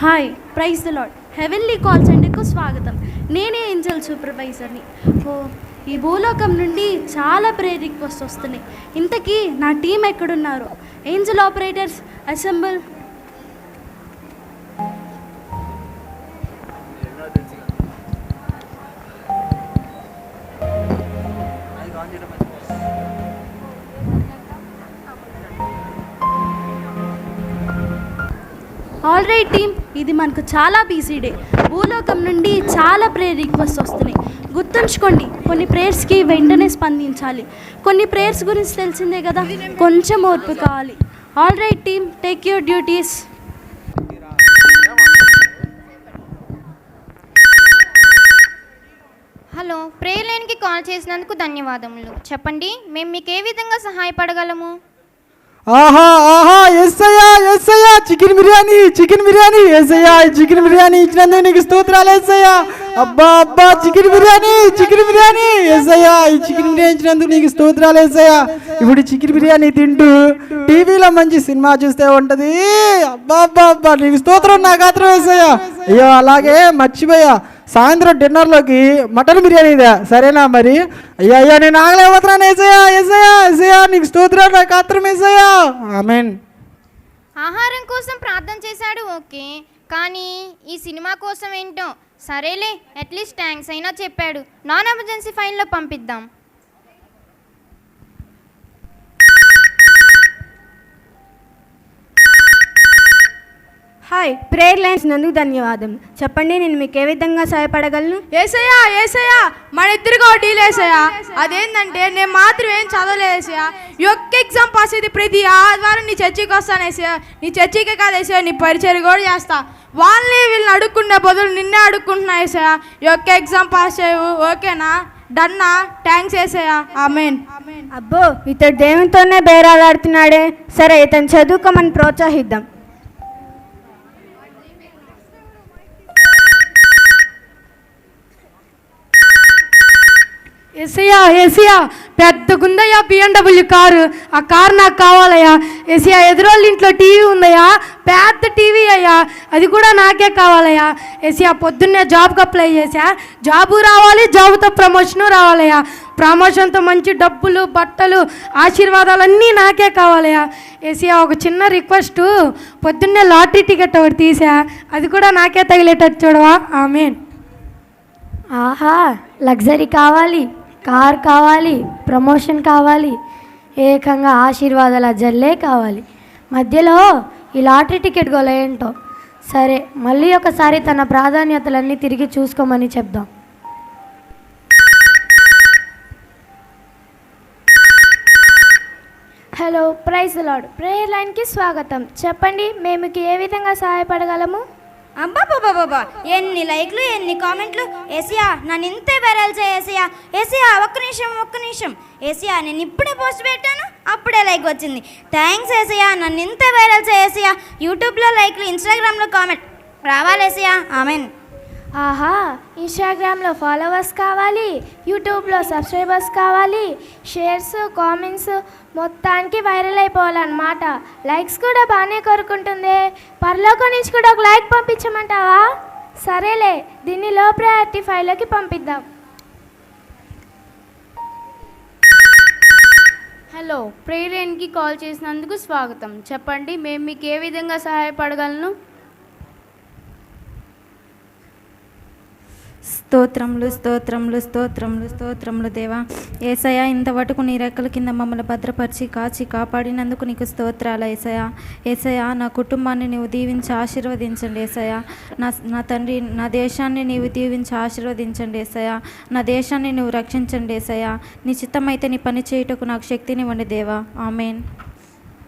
Hi praise the lord heavenly call సెంటర్కు స్వాగతం. నేనే ఏంజల్ సూపర్వైజర్ని ఓ ఈ భూలోకం నుండి చాలా ప్రేయర్ రిక్వెస్ట్ వస్తున్నాయి. ఇంతకీ నా టీం ఎక్కడున్నారు? Angel operators assemble all right team ఇది మనకు చాలా బిజీ డే భూలోకం నుండి చాలా ప్రేయర్ రిక్వెస్ట్ వస్తున్నాయి. గుర్తుంచుకోండి కొన్ని ప్రేయర్స్కి వెంటనే స్పందించాలి. కొన్ని ప్రేయర్స్ గురించి తెలిసిందే కదా కొంచెం ఓర్పు కావాలి. All right team take your duties hello prayer లైన్కి కాల్ చేసినందుకు ధన్యవాదములు. చెప్పండి మేము మీకు ఏ విధంగా సహాయపడగలము? ఆహా ఆహా ఎస్సయ్యా ఎస్సయ్యా అయ్యా చికెన్ బిర్యానీ చికెన్ బిర్యానీ ఎస్సయ్యా చికెన్ బిర్యానీ ఇచ్చినందుకు నీకు స్తోత్రాలు ఎస్సయ్యా అబ్బా అబ్బా చికెన్ బిర్యానీ చికెన్ బిర్యానీ ఎస్సయ్యా ఈ చికెన్ బిర్యానీ ఇచ్చినందుకు నీకు స్తోత్రాలు ఎస్సయ్యా ఇప్పుడు చికెన్ బిర్యానీ తింటూ టీవీలో మంచి సినిమా చూస్తే ఉంటది. అబ్బా అబ్బా అబ్బా నీకు స్తోత్రం నా గాత్రం వేసయ్యా అయ్యో అలాగే మర్చిపోయా. సాయంత్రం డిన్నర్లోకి మటన్ బిర్యానీ ఇదా. సరేనా మరి? అయ్యా అయ్యా నేను ఆగలేకపోతున్నాను ఏసయ్యా ఏసయ్యా ఏసయ్యా నీకు స్తోత్రం నాకు ఆత్రం ఏసయ్యా. ఆమెన్. ఆహారం కోసం ప్రార్థన చేశాడు ఓకే. కానీ ఈ సినిమా కోసం ఏంటో? సరేలే అట్లీస్ట్ థ్యాంక్స్ అయినా చెప్పాడు. నాన్ ఎమర్జెన్సీ ఫైన్లో పంపిద్దాం. హాయ్ ప్రేయర్ లైన్స్ నందుకు ధన్యవాదం. చెప్పండి నేను మీకు ఏ విధంగా సహాయపడగలను? ఏసయ్యా ఏసయ్యా మన ఇద్దరికి ఒక డీల్ అదేంటంటే నేను మాత్రం ఏం ఈ ఒక్క ఎగ్జామ్ పాస్ అయితే ప్రతి ఆదివారం నీ చర్చికి వస్తాను ఏసయ్యా. నీ చర్చికే కాదు ఏసయ్యా నీ పరిచయం కూడా చేస్తా. వాళ్ళని వీళ్ళని అడుక్కునే బదులు నిన్నే అడుక్కుంటున్నా ఏసయ్యా. ఈ ఒక్క ఎగ్జామ్ పాస్ చేయవు ఓకేనా? డన్నా? థ్యాంక్స్ ఏసయ్యా. ఆమెన్. అబ్బో ఇతడు దేవునితోనే బేరాలాడుతున్నాడే. సరే ఇతను చదువుకోమని ప్రోత్సహిద్దాం. ఎసయా ఎసయా పెద్ద గుందయ్యా బిఎండబ్ల్యూ కారు. ఆ కారు నాకు కావాలయ్యా. ఎసయా ఎదురోళ్ళ ఇంట్లో టీవీ ఉందయ్యా. పెద్ద టీవీ అయ్యా. అది కూడా నాకే కావాలయ్యా. ఎసయా పొద్దున్నే జాబ్కి అప్లై చేసా జాబు రావాలి జాబుతో ప్రమోషను రావాలయ్యా. ప్రమోషన్తో మంచి డబ్బులు బట్టలు ఆశీర్వాదాలన్నీ నాకే కావాలయ్యా. ఏసీయా ఒక చిన్న రిక్వెస్ట్ పొద్దున్నే లాటరీ టికెట్ ఒకటి తీసా అది కూడా నాకే తగిలేటట్టు చూడవా. ఆమెన్. ఆహా లగ్జరీ కావాలి. కార్ కావాలి ప్రమోషన్ కావాలి ఏకంగా ఆశీర్వాదాల జల్లే కావాలి. మధ్యలో ఈ లాటరీ టికెట్ గోల ఏంటో? సరే మళ్ళీ ఒకసారి తన ప్రాధాన్యతలన్నీ తిరిగి చూసుకోమని చెప్దాం. హలో ప్రైజ్ లాడ్ ప్రేయర్ లైన్కి స్వాగతం. చెప్పండి మేము ఏ విధంగా సహాయపడగలము? అబ్బాబాబాబా ఎన్ని లైక్లు ఎన్ని కామెంట్లు. ఏసియా నన్ను ఇంతే వైరల్ చేసేసియా ఏసియా. ఒక్క నిమిషం ఒక్క నిమిషం. ఏసియా నేను ఇప్పుడే పోస్ట్ పెట్టాను అప్పుడే లైక్ వచ్చింది. Thanks Asia. నన్ను ఇంతే వైరల్ చేసేసియా యూట్యూబ్లో లైక్లు ఇన్స్టాగ్రామ్లో కామెంట్ రావాలేసియా ఆమెన్ ఆహా ఇన్స్టాగ్రామ్లో ఫాలోవర్స్ కావాలి యూట్యూబ్లో సబ్స్క్రైబర్స్ కావాలి. షేర్స్ కామెంట్స్ మొత్తానికి వైరల్ అయిపోవాలన్నమాట. లైక్స్ కూడా బాగానే కోరుకుంటుంది. పరలోకం నుంచి కూడా ఒక లైక్ పంపించమంటావా? సరేలే దీన్ని లో ప్రయారిటీ ఫైవ్లోకి పంపిద్దాం. హలో ప్రేయర్ కాల్ చేసినందుకు స్వాగతం. చెప్పండి మేము మీకు ఏ విధంగా సహాయపడగలను? స్తోత్రములు స్తోత్రములు స్తోత్రములు స్తోత్రములు దేవా. ఏసయ ఇంతవరకు నీ రెక్కల కింద మమ్మల్ని భద్రపరిచి కాచి కాపాడినందుకు నీకు స్తోత్రాలు ఏసయ ఏసయ నా కుటుంబాన్ని నీవు దీవించి ఆశీర్వదించండి ఏసయ నా నా తండ్రి నా దేశాన్ని నీవు దీవించి ఆశీర్వదించండి ఏసయ నా దేశాన్ని నువ్వు రక్షించండి ఏసయ నీ చిత్తమైతే నీ పని చేయుటకు నాకు శక్తినివ్వండి దేవా. ఆమెన్.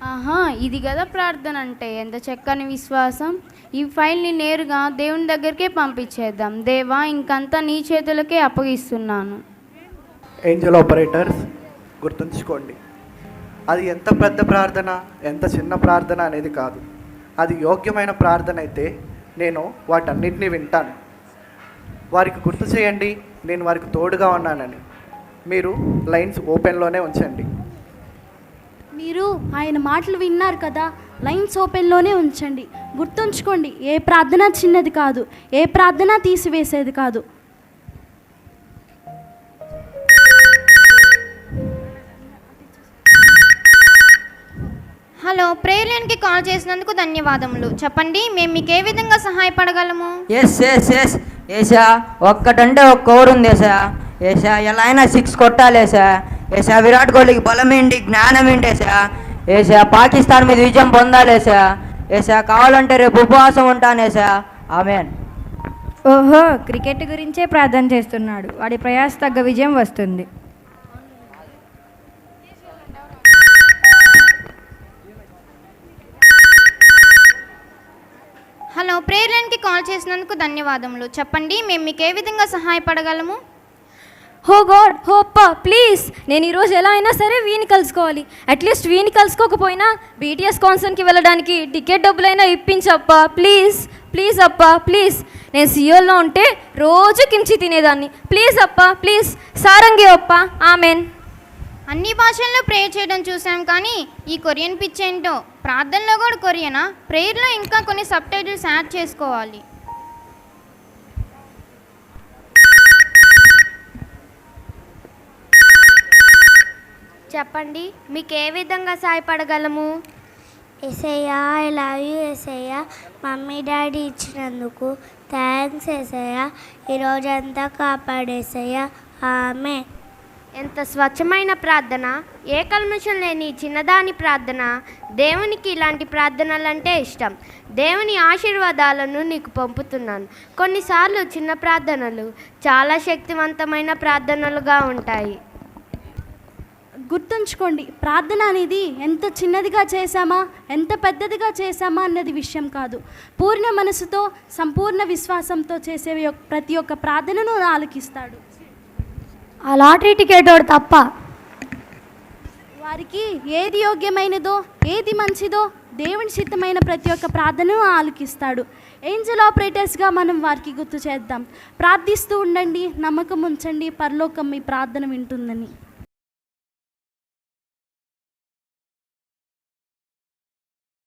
ఆహా ఇది కదా ప్రార్థన అంటే. ఎంత చక్కని విశ్వాసం. ఈ ఫైల్ని నేరుగా దేవుని దగ్గరికే పంపించేద్దాం. దేవా ఇంకంతా నీ చేతులకే అప్పగిస్తున్నాను. ఏంజల్ ఆపరేటర్స్ గుర్తుంచుకోండి. అది ఎంత పెద్ద ప్రార్థన ఎంత చిన్న ప్రార్థన అనేది కాదు. అది యోగ్యమైన ప్రార్థన అయితే నేను వాటన్నిటినీ వింటాను. వారికి గుర్తు చేయండి నేను వారికి తోడుగా ఉన్నానని. మీరు లైన్స్ ఓపెన్లోనే ఉంచండి. మీరు ఆయన మాటలు విన్నారు కదా లైన్స్ ఓపెన్లోనే ఉంచండి. గుర్తుంచుకోండి ఏ ప్రార్థన చిన్నది కాదు ఏ ప్రార్థన తీసివేసేది కాదు. హలో ప్రేయర్ లైన్కి కాల్ చేసినందుకు ధన్యవాదములు. చెప్పండి మేము మీకు ఏ విధంగా సహాయపడగలము? ఎస్ ఎస్ ఎస్ ఏసా ఒక్కటంటే ఒక్క ఓవర్ ఉంది ఏసా. ఏసా ఎలా అయినా సిక్స్ కొట్టాలి ఏసా విరాట్ కోహ్లీకి బలం ఏంటి? జ్ఞానం ఏంటి ఏసా? ఏసా పాకిస్తాన్ మీద విజయం పొందాలి ఏసా? ఏసా కావాలంటే రేపు ఉపవాసం ఉంటాను ఏసా? ఆమెన్. ఓహో క్రికెట్ గురించే ప్రార్థన చేస్తున్నాడు. వాడి ప్రయాస తగ్గ విజయం వస్తుంది. హలో ప్రేయర్ లైన్కి కాల్ చేసినందుకు ధన్యవాదములు. చెప్పండి మేము మీకు ఏ విధంగా సహాయపడగలము? హో గాడ్ హో అప్ప ప్లీజ్. నేను ఈరోజు ఎలా అయినా సరే వీని కలుసుకోవాలి. అట్లీస్ట్ వీని కలుసుకోకపోయినా బీటీఎస్ కాన్సర్ట్కి వెళ్ళడానికి టికెట్ డబ్బులైనా ఇప్పించప్ప ప్లీజ్. ప్లీజ్ అప్ప ప్లీజ్. నేను సియోల్లో ఉంటే రోజు కించి తినేదాన్ని. ప్లీజ్ అప్ప ప్లీజ్. సారంగి అప్ప ఆమెన్. అన్ని భాషల్లో ప్రేయర్ చేయడం చూసాం కానీ ఈ కొరియన్ పిచ్ ఏంటో ప్రార్థనలో కూడా కొరియనా? ప్రేయర్లో ఇంకా కొన్ని సబ్ టైటిల్స్ యాడ్ చేసుకోవాలి. చెప్పండి మీకు ఏ విధంగా సహాయపడగలము? Yesayya I love you Yesayya mummy daddy ఇచ్చినందుకు థ్యాంక్స్ ఎసయ్య ఈరోజంతా కాపాడేసయ్య. ఆమె. ఎంత స్వచ్ఛమైన ప్రార్థన ఏ కల్మషం లేని చిన్నదాని ప్రార్థన. దేవునికి ఇలాంటి ప్రార్థనలంటే ఇష్టం. దేవుని ఆశీర్వాదాలను నీకు పంపుతున్నాను. కొన్నిసార్లు చిన్న ప్రార్థనలు చాలా శక్తివంతమైన ప్రార్థనలుగా ఉంటాయి. గుర్తుంచుకోండి ప్రార్థన అనేది ఎంత చిన్నదిగా చేశామా ఎంత పెద్దదిగా చేశామా అన్నది విషయం కాదు. పూర్ణ మనసుతో సంపూర్ణ విశ్వాసంతో చేసే ప్రతి ఒక్క ప్రార్థనను ఆలకిస్తాడు. ఆ లాటరీ టికెట్ తప్ప. వారికి ఏది యోగ్యమైనదో ఏది మంచిదో దేవుని చిత్తమైన ప్రతి ఒక్క ప్రార్థనను ఆలకిస్తాడు. ఏంజల్ ఆపరేటర్స్గా మనం వారికి గుర్తు చేద్దాం. ప్రార్థిస్తూ ఉండండి నమ్మకం ఉంచండి పరలోకం మీ ప్రార్థన వింటుందని.